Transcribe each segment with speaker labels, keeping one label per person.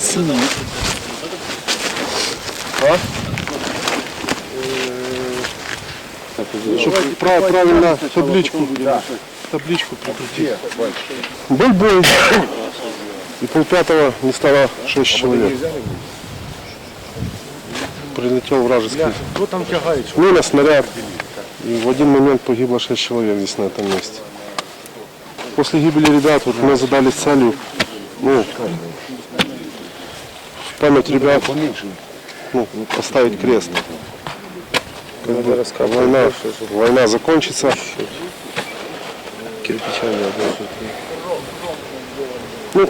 Speaker 1: синій.
Speaker 2: Чтобы прав- правильно табличку, табличку прикрутить. Был бой, и полпятого не стало 6 человек. Прилетел вражеский мина, снаряд. И в один момент погибло 6 человек здесь на этом месте. После гибели ребят вот мы задались целью, ну, память ребят, ну, поставить крест. Как бы война, война закончится. Ну,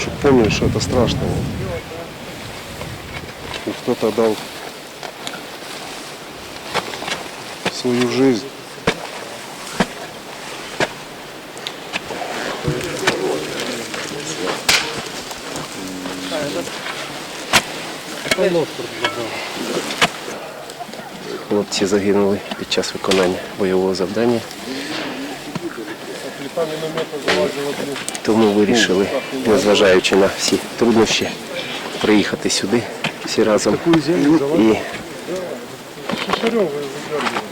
Speaker 2: чтоб помнили, что это страшно. И кто-то дал свою жизнь.
Speaker 3: Хлопці загинули під час виконання бойового завдання. Тому вирішили, незважаючи на всі труднощі, приїхати сюди всі разом і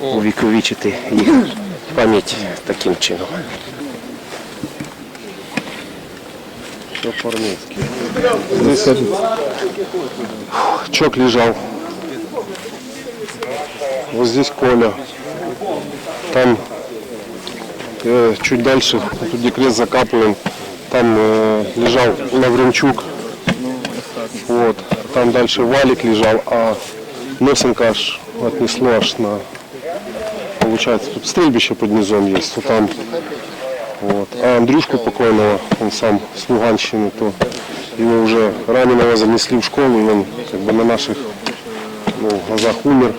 Speaker 3: увіковічити їх пам'ять таким чином.
Speaker 2: По-армейски. Здесь этот чок лежал. Вот здесь Коля. Там э, чуть дальше, тут где крест закапываем, там э, лежал Лавренчук. Вот. Там дальше Валик лежал, а Носенко аж отнесло аж на получается, тут стрельбище под низом есть, то там вот. А Андрюшку покойного, он сам с Луганщины, то его уже раненого занесли в школу, и он как бы на наших ну, глазах умер.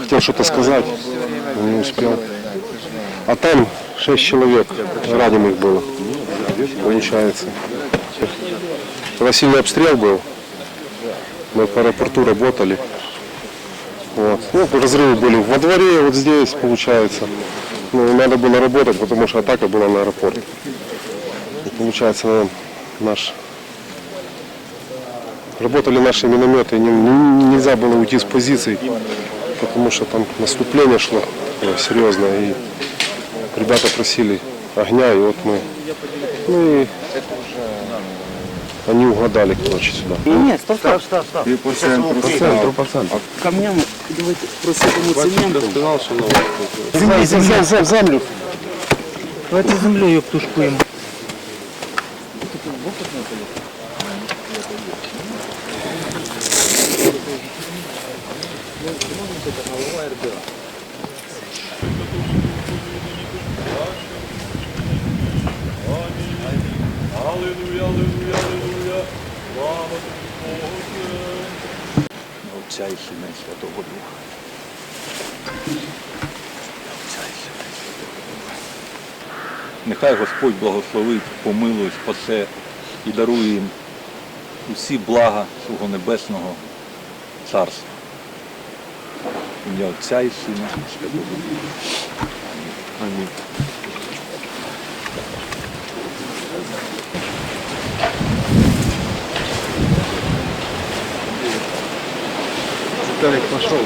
Speaker 2: Хотел что-то сказать, не успел. А там шесть человек раненых было, получается. Когда сильный обстрел был, мы по аэропорту работали. Вот. Ну, разрывы были во дворе, вот здесь, получается. Ну, надо было работать, потому что атака была на аэропорт. И, получается, наш... Работали наши минометы, не- не- нельзя было уйти с позиций, потому что там наступление шло э, серьезно, и ребята просили огня, и вот мы... Ну и они угадали, короче, сюда.
Speaker 1: Ні, став, став, став, став.
Speaker 4: По центру, по центру, по центру.
Speaker 1: Камням, давайте просипемо цементом.
Speaker 4: Сказал, что новый.
Speaker 1: Землі, землі,
Speaker 2: Зем- Землю
Speaker 1: Давайте землею обтушкуємо.
Speaker 4: Отця Святого Духа. Нехай Господь благословить, помилує, спасе і дарує їм усі блага свого небесного царства. Ім'я Отця і Сина Святого Духа. Амінь.
Speaker 2: Виталик пошел.